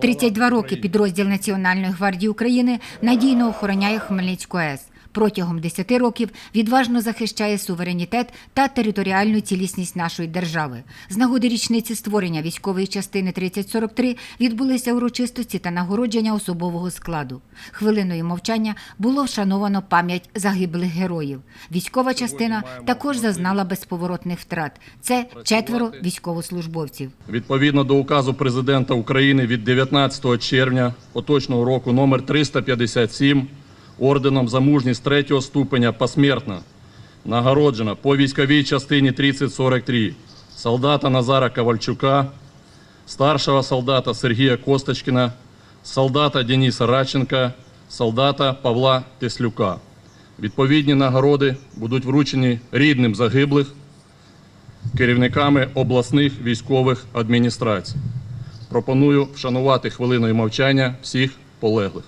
32 роки підрозділ Національної гвардії України надійно охороняє Хмельницьку АЕС. Протягом 10 років відважно захищає суверенітет та територіальну цілісність нашої держави. З нагоди річниці створення військової частини 3043 відбулися урочистості та нагородження особового складу. Хвилиною мовчання було вшановано пам'ять загиблих героїв. Військова частина також зазнала безповоротних втрат. Це четверо військовослужбовців. Відповідно до указу президента України від 19 червня поточного року номер 357 орденом за мужність третього ступеня посмертно нагороджено по військовій частині 3043 солдата Назара Ковальчука, старшого солдата Сергія Косточкина, солдата Дениса Радченка, солдата Павла Теслюка. Відповідні нагороди будуть вручені рідним загиблих керівниками обласних військових адміністрацій. Пропоную вшанувати хвилиною мовчання всіх полеглих.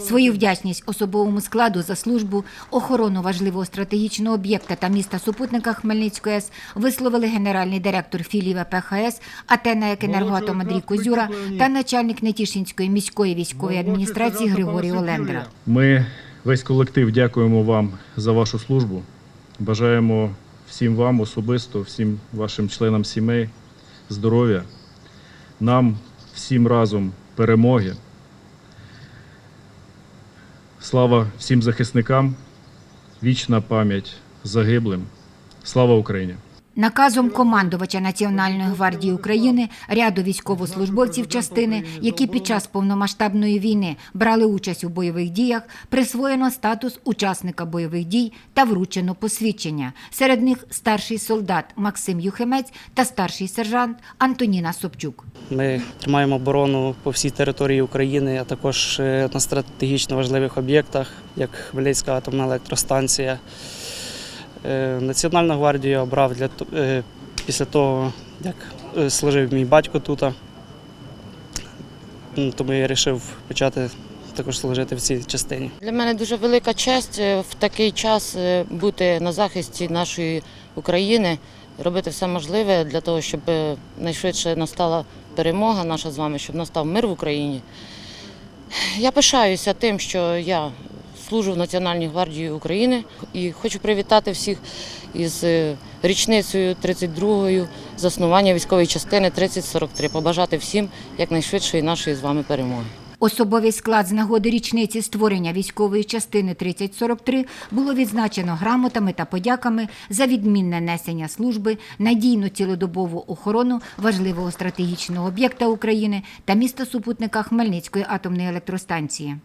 Свою вдячність особовому складу за службу, охорону важливого стратегічного об'єкта та міста супутника Хмельницької АЕС висловили генеральний директор філії ВПХС АТ «НАЕК Енергоатом Андрій Козюра та начальник Нетішинської міської військової адміністрації Григорій Олендра. Ми весь колектив дякуємо вам за вашу службу. Бажаємо всім вам особисто, всім вашим членам сімей здоров'я, нам всім разом перемоги. Слава всім захисникам, вічна пам'ять загиблим. Слава Україні! Наказом командувача Національної гвардії України ряду військовослужбовців частини, які під час повномасштабної війни брали участь у бойових діях, присвоєно статус учасника бойових дій та вручено посвідчення. Серед них старший солдат Максим Юхимець та старший сержант Антоніна Собчук. Ми тримаємо оборону по всій території України, а також е, на стратегічно важливих об'єктах, як Хмельницька атомна електростанція. Е, Національну гвардію обрав для, е, після того, як е, служив мій батько тут. Тому я вирішив почати також служити в цій частині. Для мене дуже велика честь в такий час бути на захисті нашої України, робити все можливе для того, щоб найшвидше настала перемога наша з вами, щоб настав мир в Україні. Я пишаюся тим, що я служу в Національній гвардії України і хочу привітати всіх із е, річницею 32-ю заснування військової частини 3043, побажати всім якнайшвидшої нашої з вами перемоги. Особовий склад з нагоди річниці створення військової частини 3043 було відзначено грамотами та подяками за відмінне несення служби, надійну цілодобову охорону важливого стратегічного об'єкта України та міста супутника Хмельницької атомної електростанції.